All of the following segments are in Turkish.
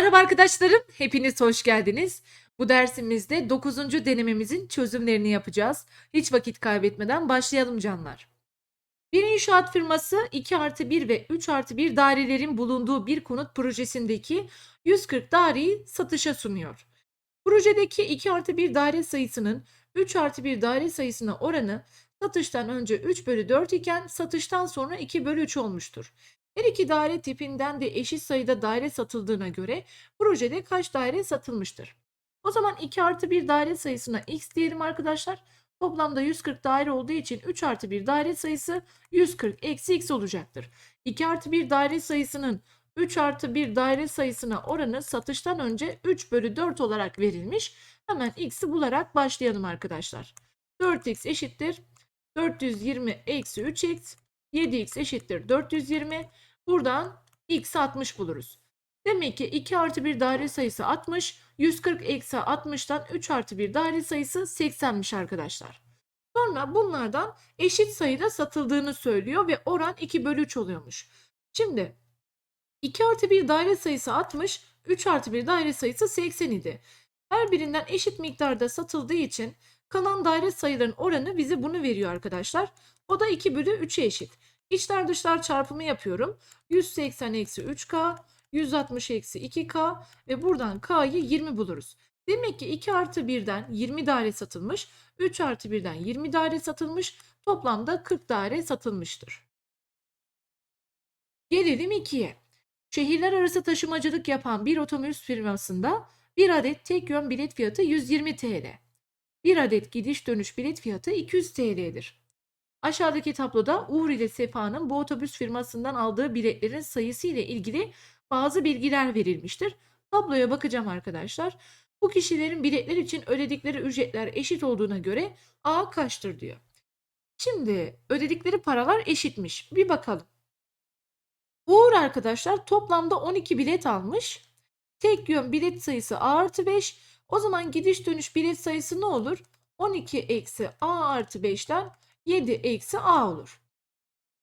Merhaba arkadaşlarım, hepiniz hoş geldiniz. Bu dersimizde 9. denememizin çözümlerini yapacağız. Hiç vakit kaybetmeden başlayalım canlar. Bir inşaat firması 2 artı 1 ve 3 artı 1 dairelerin bulunduğu bir konut projesindeki 140 daireyi satışa sunuyor. Projedeki 2 artı 1 daire sayısının 3 artı 1 daire sayısına oranı satıştan önce 3 bölü 4 iken satıştan sonra 2 bölü 3 olmuştur. Her iki daire tipinden de eşit sayıda daire satıldığına göre projede kaç daire satılmıştır? O zaman 2 artı 1 daire sayısına x diyelim arkadaşlar. Toplamda 140 daire olduğu için 3 artı 1 daire sayısı 140 eksi x olacaktır. 2 artı 1 daire sayısının 3 artı 1 daire sayısına oranı satıştan önce 3 bölü 4 olarak verilmiş. Hemen x'i bularak başlayalım arkadaşlar. 4x eşittir 420 eksi 3x 7x eşittir 420. Buradan x 60 buluruz. Demek ki 2 artı 1 daire sayısı 60. 140 eksi 60'tan 3 artı 1 daire sayısı 80'miş arkadaşlar. Sonra bunlardan eşit sayıda satıldığını söylüyor ve oran 2 bölü 3 oluyormuş. Şimdi 2 artı 1 daire sayısı 60, 3 artı 1 daire sayısı 80 idi. Her birinden eşit miktarda satıldığı için kalan daire sayıların oranı bize bunu veriyor arkadaşlar. O da 2 bölü 3'e eşit. İçler dışlar çarpımı yapıyorum. 180 eksi 3K, 160 eksi 2K ve buradan K'yı 20 buluruz. Demek ki 2 artı 1'den 20 daire satılmış, 3 artı 1'den 20 daire satılmış, toplamda 40 daire satılmıştır. Gelelim 2'ye. Şehirler arası taşımacılık yapan bir otobüs firmasında bir adet tek yön bilet fiyatı 120 TL. Bir adet gidiş dönüş bilet fiyatı 200 TL'dir. Aşağıdaki tabloda Uğur ile Sefa'nın bu otobüs firmasından aldığı biletlerin sayısı ile ilgili bazı bilgiler verilmiştir. Tabloya bakacağım arkadaşlar. Bu kişilerin biletler için ödedikleri ücretler eşit olduğuna göre A kaçtır diyor. Şimdi ödedikleri paralar eşitmiş. Bir bakalım. Uğur arkadaşlar toplamda 12 bilet almış. Tek yön bilet sayısı A artı 5. O zaman gidiş dönüş bilet sayısı ne olur? 12 eksi A artı 5'ten 7 eksi A olur.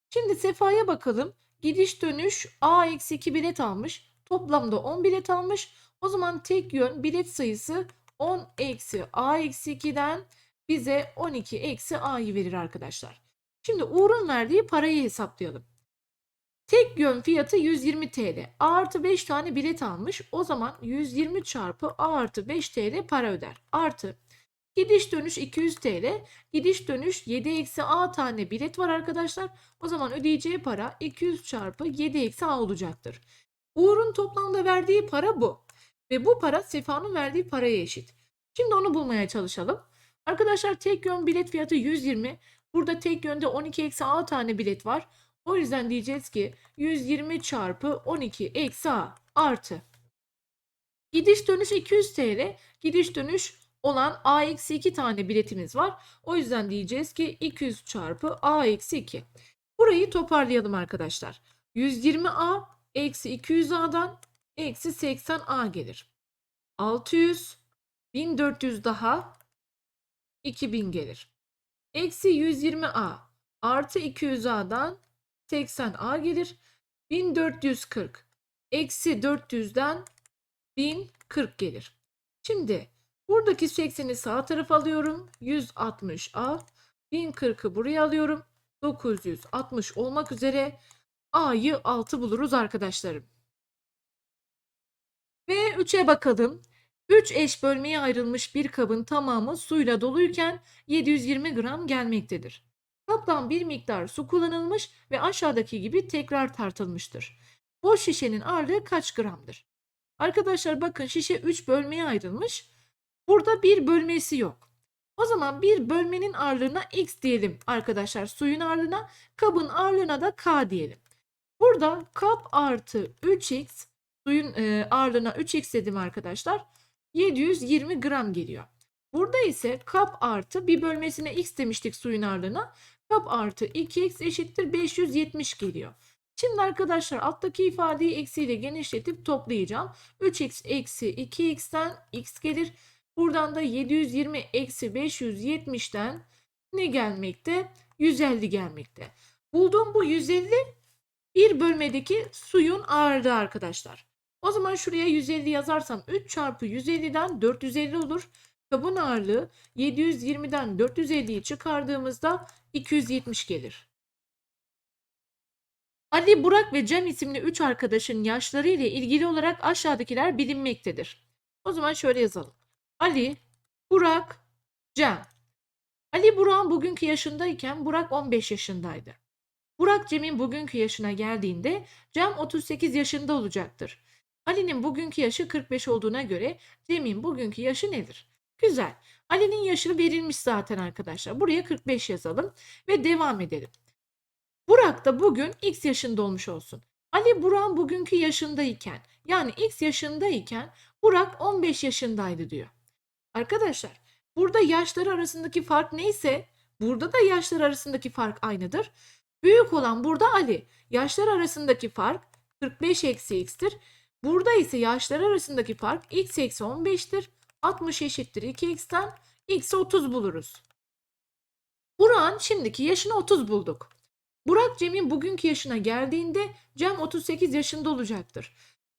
Şimdi Sefa'ya bakalım. Gidiş dönüş A eksi 2 bilet almış. Toplamda 10 bilet almış. O zaman tek yön bilet sayısı 10 eksi A eksi 2'den bize 12 eksi A'yı verir arkadaşlar. Şimdi Uğur'un verdiği parayı hesaplayalım. Tek yön fiyatı 120 TL. A artı 5 tane bilet almış. O zaman 120 çarpı A artı 5 TL para öder. Artı Gidiş dönüş 200 TL. Gidiş dönüş 7 eksi A tane bilet var arkadaşlar. O zaman ödeyeceği para 200 çarpı 7 eksi A olacaktır. Uğur'un toplamda verdiği para bu. Ve bu para Sefa'nın verdiği paraya eşit. Şimdi onu bulmaya çalışalım. Arkadaşlar tek yön bilet fiyatı 120. Burada tek yönde 12 eksi A tane bilet var. O yüzden diyeceğiz ki 120 çarpı 12 eksi A artı. Gidiş dönüş 200 TL. Gidiş dönüş olan A eksi 2 tane biletimiz var. O yüzden diyeceğiz ki 200 çarpı A eksi 2. Burayı toparlayalım arkadaşlar. 120A eksi 200A'dan eksi 80A gelir. 600, 1400 daha 2000 gelir. Eksi 120A artı 200A'dan 80A gelir. 1440 eksi 400'den 1040 gelir. Şimdi buradaki 80'i sağ tarafa alıyorum. 160A. 1040'ı buraya alıyorum. 960 olmak üzere A'yı 6 buluruz arkadaşlarım. Ve 3'e bakalım. 3 eş bölmeye ayrılmış bir kabın tamamı suyla doluyken 720 gram gelmektedir. Kaptan bir miktar su kullanılmış ve aşağıdaki gibi tekrar tartılmıştır. Boş şişenin ağırlığı kaç gramdır? Arkadaşlar bakın şişe 3 bölmeye ayrılmış. Burada bir bölmesi yok. O zaman bir bölmenin ağırlığına x diyelim arkadaşlar. Suyun ağırlığına, kabın ağırlığına da k diyelim. Burada kap artı 3x, suyun e, ağırlığına 3x dedim arkadaşlar. 720 gram geliyor. Burada ise kap artı bir bölmesine x demiştik suyun ağırlığına. Kap artı 2x eşittir 570 geliyor. Şimdi arkadaşlar alttaki ifadeyi eksiyle genişletip toplayacağım. 3x eksi 2x'ten x gelir. Buradan da 720 eksi 570'ten ne gelmekte? 150 gelmekte. Bulduğum bu 150 bir bölmedeki suyun ağırlığı arkadaşlar. O zaman şuraya 150 yazarsam 3 çarpı 150'den 450 olur. Kabın ağırlığı 720'den 450'yi çıkardığımızda 270 gelir. Ali, Burak ve Cem isimli 3 arkadaşın yaşları ile ilgili olarak aşağıdakiler bilinmektedir. O zaman şöyle yazalım. Ali, Burak, Cem. Ali Burak'ın bugünkü yaşındayken Burak 15 yaşındaydı. Burak Cem'in bugünkü yaşına geldiğinde Cem 38 yaşında olacaktır. Ali'nin bugünkü yaşı 45 olduğuna göre Cem'in bugünkü yaşı nedir? Güzel. Ali'nin yaşı verilmiş zaten arkadaşlar. Buraya 45 yazalım ve devam edelim. Burak da bugün X yaşında olmuş olsun. Ali Burak'ın bugünkü yaşındayken yani X yaşındayken Burak 15 yaşındaydı diyor. Arkadaşlar burada yaşları arasındaki fark neyse burada da yaşlar arasındaki fark aynıdır. Büyük olan burada Ali. Yaşlar arasındaki fark 45 eksi x'tir. Burada ise yaşlar arasındaki fark x eksi 15'tir. 60 eşittir 2x'ten x'i 30 buluruz. Burak'ın şimdiki yaşını 30 bulduk. Burak Cem'in bugünkü yaşına geldiğinde Cem 38 yaşında olacaktır.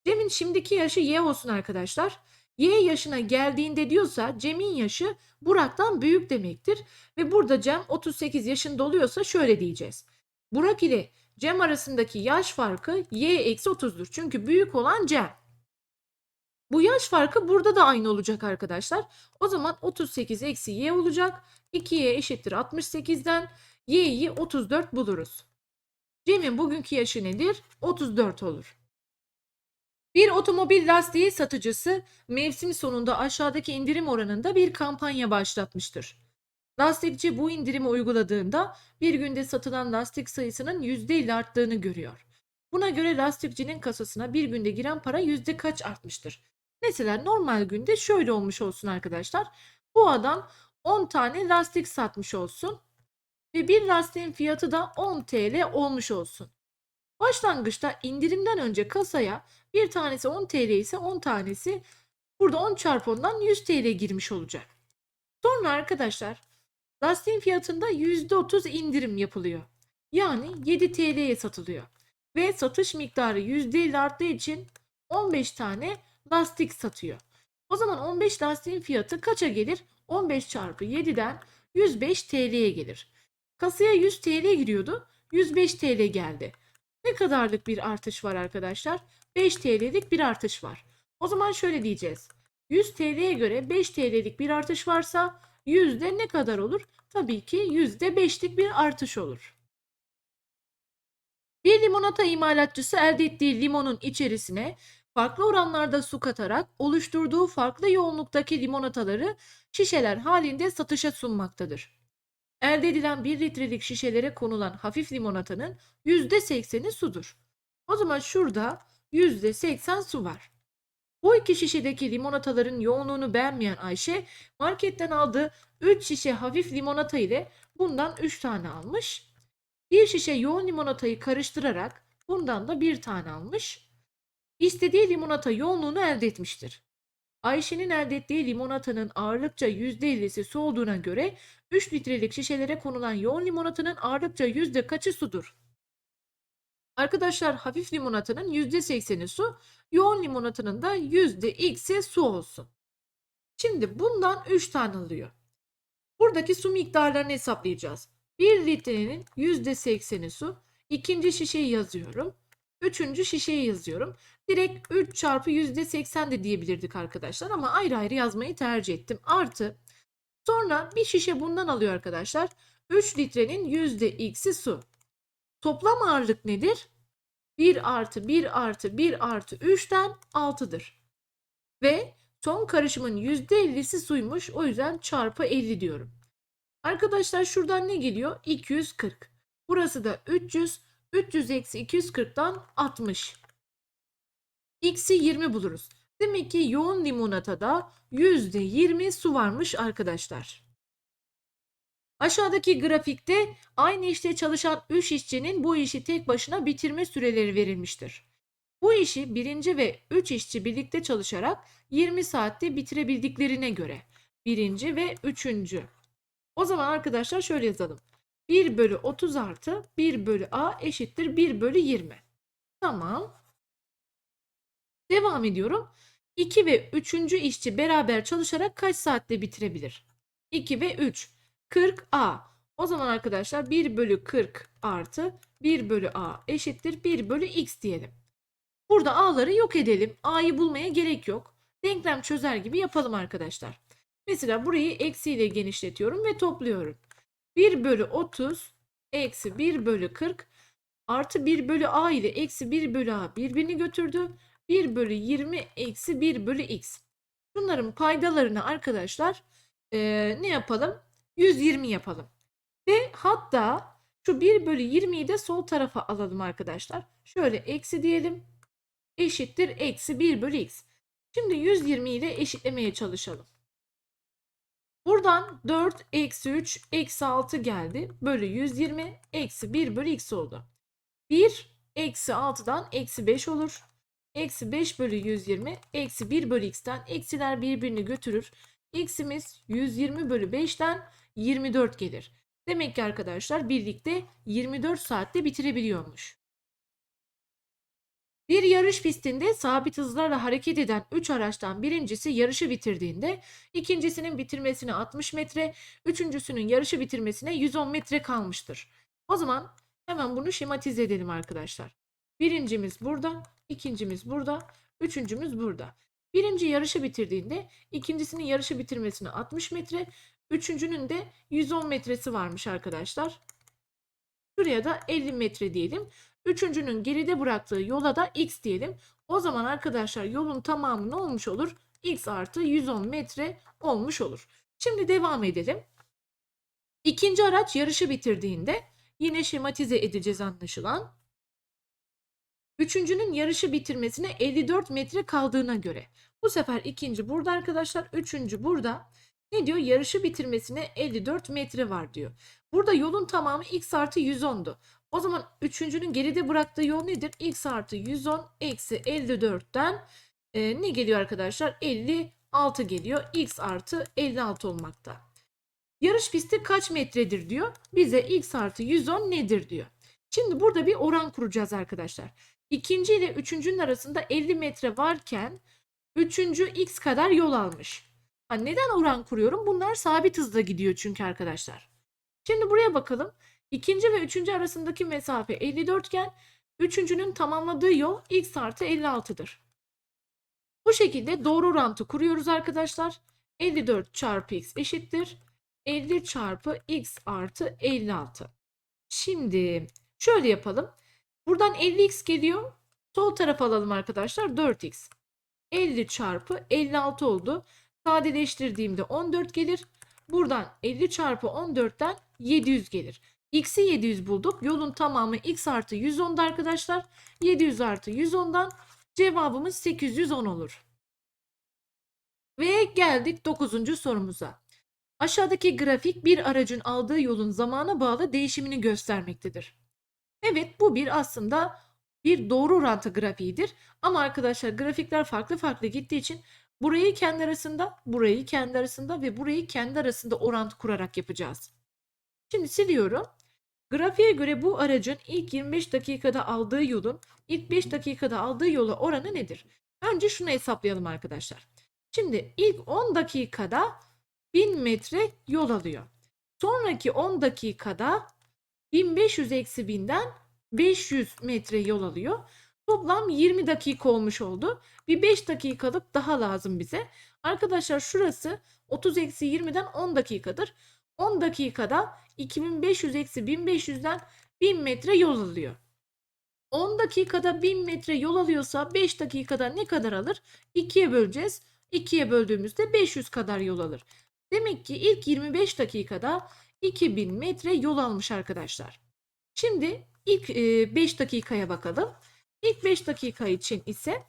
Cem'in şimdiki yaşı y olsun arkadaşlar. Y yaşına geldiğinde diyorsa Cem'in yaşı Burak'tan büyük demektir. Ve burada Cem 38 yaşında oluyorsa şöyle diyeceğiz. Burak ile Cem arasındaki yaş farkı y eksi 30'dur. Çünkü büyük olan Cem. Bu yaş farkı burada da aynı olacak arkadaşlar. O zaman 38 eksi y olacak. 2y eşittir 68'den y'yi 34 buluruz. Cem'in bugünkü yaşı nedir? 34 olur. Bir otomobil lastiği satıcısı mevsim sonunda aşağıdaki indirim oranında bir kampanya başlatmıştır. Lastikçi bu indirimi uyguladığında bir günde satılan lastik sayısının %50 arttığını görüyor. Buna göre lastikçinin kasasına bir günde giren para yüzde kaç artmıştır? Mesela normal günde şöyle olmuş olsun arkadaşlar. Bu adam 10 tane lastik satmış olsun ve bir lastiğin fiyatı da 10 TL olmuş olsun. Başlangıçta indirimden önce kasaya bir tanesi 10 TL ise 10 tanesi burada 10 çarpı 10'dan 100 TL girmiş olacak. Sonra arkadaşlar lastiğin fiyatında %30 indirim yapılıyor. Yani 7 TL'ye satılıyor. Ve satış miktarı %50 arttığı için 15 tane lastik satıyor. O zaman 15 lastiğin fiyatı kaça gelir? 15 çarpı 7'den 105 TL'ye gelir. Kasaya 100 TL giriyordu. 105 TL geldi. Ne kadarlık bir artış var arkadaşlar? 5 TL'lik bir artış var. O zaman şöyle diyeceğiz. 100 TL'ye göre 5 TL'lik bir artış varsa yüzde ne kadar olur? Tabii ki yüzde 5'lik bir artış olur. Bir limonata imalatçısı elde ettiği limonun içerisine farklı oranlarda su katarak oluşturduğu farklı yoğunluktaki limonataları şişeler halinde satışa sunmaktadır. Elde edilen 1 litrelik şişelere konulan hafif limonatanın %80'i sudur. O zaman şurada %80 su var. Bu iki şişedeki limonataların yoğunluğunu beğenmeyen Ayşe marketten aldığı 3 şişe hafif limonata ile bundan 3 tane almış. Bir şişe yoğun limonatayı karıştırarak bundan da bir tane almış. İstediği limonata yoğunluğunu elde etmiştir. Ayşe'nin elde ettiği limonatanın ağırlıkça %50'si su olduğuna göre 3 litrelik şişelere konulan yoğun limonatanın ağırlıkça yüzde kaçı sudur? Arkadaşlar hafif limonatanın %80'i su, yoğun limonatanın da %x'i su olsun. Şimdi bundan 3 tane alıyor. Buradaki su miktarlarını hesaplayacağız. 1 litrenin %80'i su. İkinci şişeyi yazıyorum. Üçüncü şişeyi yazıyorum. Direkt 3 çarpı %80 de diyebilirdik arkadaşlar ama ayrı ayrı yazmayı tercih ettim. Artı sonra bir şişe bundan alıyor arkadaşlar. 3 litrenin %x'i su. Toplam ağırlık nedir? 1 artı 1 artı 1 artı 3'ten 6'dır. Ve son karışımın %50'si suymuş. O yüzden çarpı 50 diyorum. Arkadaşlar şuradan ne geliyor? 240. Burası da 300. 300 eksi 240'dan 60. X'i 20 buluruz. Demek ki yoğun limonatada %20 su varmış arkadaşlar. Aşağıdaki grafikte aynı işte çalışan 3 işçinin bu işi tek başına bitirme süreleri verilmiştir. Bu işi birinci ve 3 işçi birlikte çalışarak 20 saatte bitirebildiklerine göre birinci ve üçüncü. O zaman arkadaşlar şöyle yazalım. 1 bölü 30 artı 1 bölü a eşittir 1 bölü 20. Tamam. Devam ediyorum. 2 ve 3. işçi beraber çalışarak kaç saatte bitirebilir? 2 ve 3. 40 A. O zaman arkadaşlar 1 bölü 40 artı 1 bölü A eşittir 1 bölü X diyelim. Burada A'ları yok edelim. A'yı bulmaya gerek yok. Denklem çözer gibi yapalım arkadaşlar. Mesela burayı eksiyle genişletiyorum ve topluyorum. 1 bölü 30 eksi 1 bölü 40 artı 1 bölü A ile eksi 1 bölü A birbirini götürdü. 1 bölü 20 eksi 1 bölü X. Bunların paydalarını arkadaşlar eee, ne yapalım? 120 yapalım. Ve hatta şu 1 bölü 20'yi de sol tarafa alalım arkadaşlar. Şöyle eksi diyelim. Eşittir eksi 1 bölü x. Şimdi 120 ile eşitlemeye çalışalım. Buradan 4 eksi 3 eksi 6 geldi. Bölü 120 eksi 1 bölü x oldu. 1 eksi 6'dan eksi 5 olur. Eksi 5 bölü 120 eksi 1 bölü x'ten eksiler birbirini götürür. X'imiz 120 bölü 5'ten 24 gelir. Demek ki arkadaşlar birlikte 24 saatte bitirebiliyormuş. Bir yarış pistinde sabit hızlarla hareket eden 3 araçtan birincisi yarışı bitirdiğinde ikincisinin bitirmesine 60 metre, üçüncüsünün yarışı bitirmesine 110 metre kalmıştır. O zaman hemen bunu şematize edelim arkadaşlar. Birincimiz burada, ikincimiz burada, üçüncümüz burada. Birinci yarışı bitirdiğinde ikincisinin yarışı bitirmesine 60 metre, üçüncünün de 110 metresi varmış arkadaşlar. Şuraya da 50 metre diyelim. Üçüncünün geride bıraktığı yola da x diyelim. O zaman arkadaşlar yolun tamamı ne olmuş olur? x artı 110 metre olmuş olur. Şimdi devam edelim. İkinci araç yarışı bitirdiğinde yine şematize edeceğiz anlaşılan. Üçüncünün yarışı bitirmesine 54 metre kaldığına göre. Bu sefer ikinci burada arkadaşlar. Üçüncü burada. Ne diyor? Yarışı bitirmesine 54 metre var diyor. Burada yolun tamamı x artı 110'du. O zaman üçüncünün geride bıraktığı yol nedir? x artı 110 eksi 54'ten e, ne geliyor arkadaşlar? 56 geliyor. x artı 56 olmakta. Yarış pisti kaç metredir diyor. Bize x artı 110 nedir diyor. Şimdi burada bir oran kuracağız arkadaşlar. İkinci ile üçüncünün arasında 50 metre varken üçüncü x kadar yol almış. Ha, neden oran kuruyorum? Bunlar sabit hızla gidiyor çünkü arkadaşlar. Şimdi buraya bakalım. İkinci ve üçüncü arasındaki mesafe 54 iken üçüncünün tamamladığı yol x artı 56'dır. Bu şekilde doğru orantı kuruyoruz arkadaşlar. 54 çarpı x eşittir. 50 çarpı x artı 56. Şimdi şöyle yapalım. Buradan 50x geliyor. Sol tarafa alalım arkadaşlar 4x. 50 çarpı 56 oldu. Sadeleştirdiğimde 14 gelir. Buradan 50 çarpı 14'ten 700 gelir. X'i 700 bulduk. Yolun tamamı x artı 110'da arkadaşlar. 700 artı 110'dan cevabımız 810 olur. Ve geldik 9. sorumuza. Aşağıdaki grafik bir aracın aldığı yolun zamana bağlı değişimini göstermektedir. Evet bu bir aslında bir doğru orantı grafiğidir. Ama arkadaşlar grafikler farklı farklı gittiği için burayı kendi arasında, burayı kendi arasında ve burayı kendi arasında orantı kurarak yapacağız. Şimdi siliyorum. Grafiğe göre bu aracın ilk 25 dakikada aldığı yolun ilk 5 dakikada aldığı yola oranı nedir? Önce şunu hesaplayalım arkadaşlar. Şimdi ilk 10 dakikada 1000 metre yol alıyor. Sonraki 10 dakikada 1500 eksi 1000'den 500 metre yol alıyor. Toplam 20 dakika olmuş oldu. Bir 5 dakikalık daha lazım bize. Arkadaşlar şurası 30 eksi 20'den 10 dakikadır. 10 dakikada 2500 eksi 1500'den 1000 metre yol alıyor. 10 dakikada 1000 metre yol alıyorsa 5 dakikada ne kadar alır? 2'ye böleceğiz. 2'ye böldüğümüzde 500 kadar yol alır. Demek ki ilk 25 dakikada 2000 metre yol almış arkadaşlar. Şimdi ilk 5 dakikaya bakalım. İlk 5 dakika için ise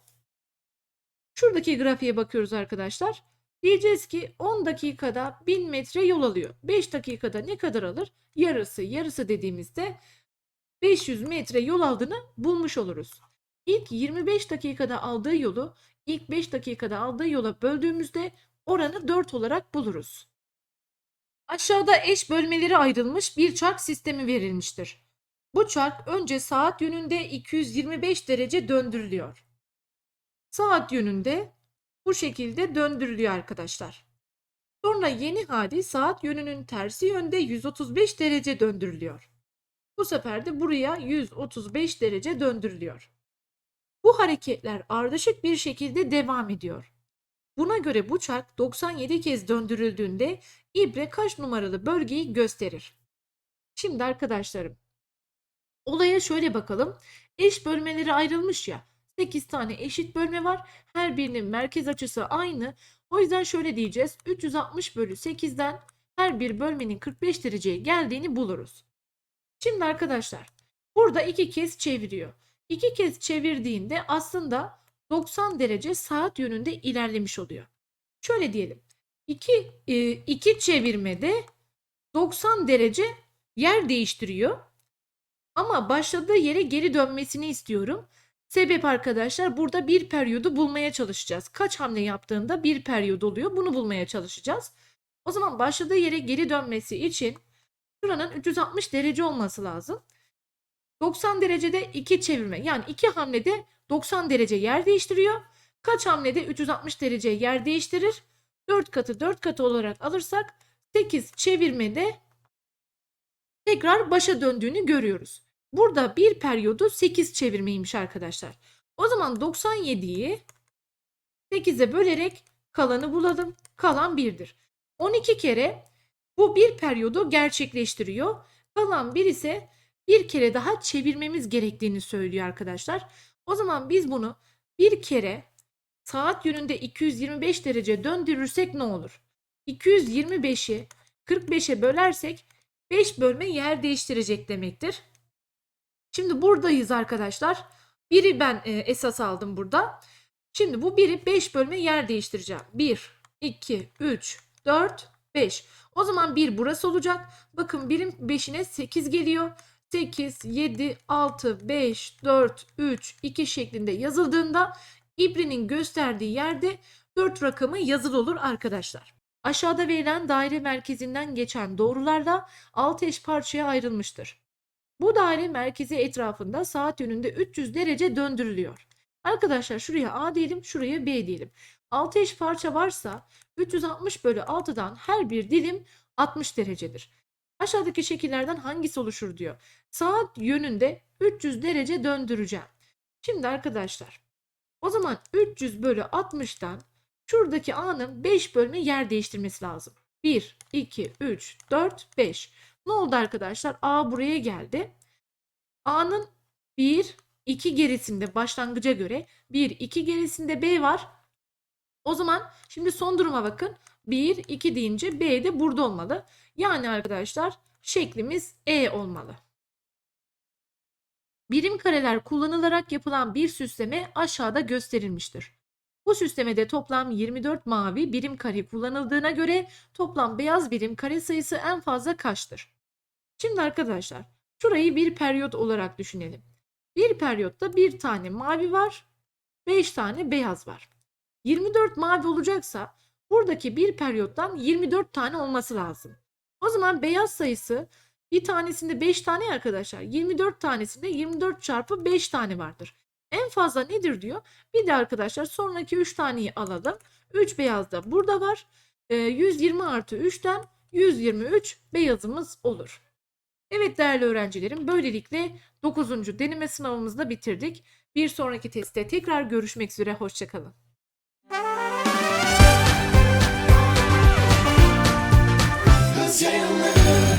şuradaki grafiğe bakıyoruz arkadaşlar. Diyeceğiz ki 10 dakikada 1000 metre yol alıyor. 5 dakikada ne kadar alır? Yarısı. Yarısı dediğimizde 500 metre yol aldığını bulmuş oluruz. İlk 25 dakikada aldığı yolu ilk 5 dakikada aldığı yola böldüğümüzde oranı 4 olarak buluruz. Aşağıda eş bölmeleri ayrılmış bir çark sistemi verilmiştir. Bu çark önce saat yönünde 225 derece döndürülüyor. saat yönünde bu şekilde döndürülüyor arkadaşlar. Sonra yeni hali saat yönünün tersi yönde 135 derece döndürülüyor. Bu sefer de buraya 135 derece döndürülüyor. Bu hareketler ardışık bir şekilde devam ediyor. Buna göre bu çark 97 kez döndürüldüğünde ibre kaç numaralı bölgeyi gösterir? Şimdi arkadaşlarım olaya şöyle bakalım. Eş bölmeleri ayrılmış ya. 8 tane eşit bölme var. Her birinin merkez açısı aynı. O yüzden şöyle diyeceğiz. 360 bölü 8'den her bir bölmenin 45 dereceye geldiğini buluruz. Şimdi arkadaşlar burada iki kez çeviriyor. İki kez çevirdiğinde aslında 90 derece saat yönünde ilerlemiş oluyor. Şöyle diyelim. İki, e, iki çevirmede 90 derece yer değiştiriyor. Ama başladığı yere geri dönmesini istiyorum. Sebep arkadaşlar burada bir periyodu bulmaya çalışacağız. Kaç hamle yaptığında bir periyod oluyor. Bunu bulmaya çalışacağız. O zaman başladığı yere geri dönmesi için şuranın 360 derece olması lazım. 90 derecede 2 çevirme yani 2 hamlede 90 derece yer değiştiriyor. Kaç hamlede 360 derece yer değiştirir? 4 katı 4 katı olarak alırsak 8 çevirmede tekrar başa döndüğünü görüyoruz. Burada bir periyodu 8 çevirmeymiş arkadaşlar. O zaman 97'yi 8'e bölerek kalanı bulalım. Kalan 1'dir. 12 kere bu bir periyodu gerçekleştiriyor. Kalan 1 ise bir kere daha çevirmemiz gerektiğini söylüyor arkadaşlar. O zaman biz bunu bir kere saat yönünde 225 derece döndürürsek ne olur? 225'i 45'e bölersek 5 bölme yer değiştirecek demektir. Şimdi buradayız arkadaşlar. Biri ben e, esas aldım burada. Şimdi bu biri 5 bölme yer değiştireceğim. 1, 2, 3, 4, 5. O zaman 1 burası olacak. Bakın birim 5'ine 8 geliyor. 8, 7, 6, 5, 4, 3, 2 şeklinde yazıldığında ibrenin gösterdiği yerde 4 rakamı yazılı olur arkadaşlar. Aşağıda verilen daire merkezinden geçen doğrularla 6 eş parçaya ayrılmıştır. Bu daire merkezi etrafında saat yönünde 300 derece döndürülüyor. Arkadaşlar şuraya A diyelim, şuraya B diyelim. 6 eş parça varsa 360 bölü 6'dan her bir dilim 60 derecedir. Aşağıdaki şekillerden hangisi oluşur diyor. Saat yönünde 300 derece döndüreceğim. Şimdi arkadaşlar o zaman 300 bölü 60'tan şuradaki A'nın 5 bölme yer değiştirmesi lazım. 1, 2, 3, 4, 5. Ne oldu arkadaşlar? A buraya geldi. A'nın 1, 2 gerisinde başlangıca göre 1, 2 gerisinde B var. O zaman şimdi son duruma bakın. 1, 2 deyince B de burada olmalı. Yani arkadaşlar şeklimiz E olmalı. Birim kareler kullanılarak yapılan bir süsleme aşağıda gösterilmiştir. Bu süslemede toplam 24 mavi birim kare kullanıldığına göre toplam beyaz birim kare sayısı en fazla kaçtır? Şimdi arkadaşlar şurayı bir periyot olarak düşünelim. Bir periyotta bir tane mavi var, 5 tane beyaz var. 24 mavi olacaksa buradaki bir periyottan 24 tane olması lazım. O zaman beyaz sayısı bir tanesinde 5 tane arkadaşlar. 24 tanesinde 24 çarpı 5 tane vardır. En fazla nedir diyor. Bir de arkadaşlar sonraki 3 taneyi alalım. 3 beyaz da burada var. Ee, 120 artı 3'ten 123 beyazımız olur. Evet değerli öğrencilerim böylelikle 9. deneme sınavımızı da bitirdik. Bir sonraki testte tekrar görüşmek üzere. Hoşçakalın. Cause you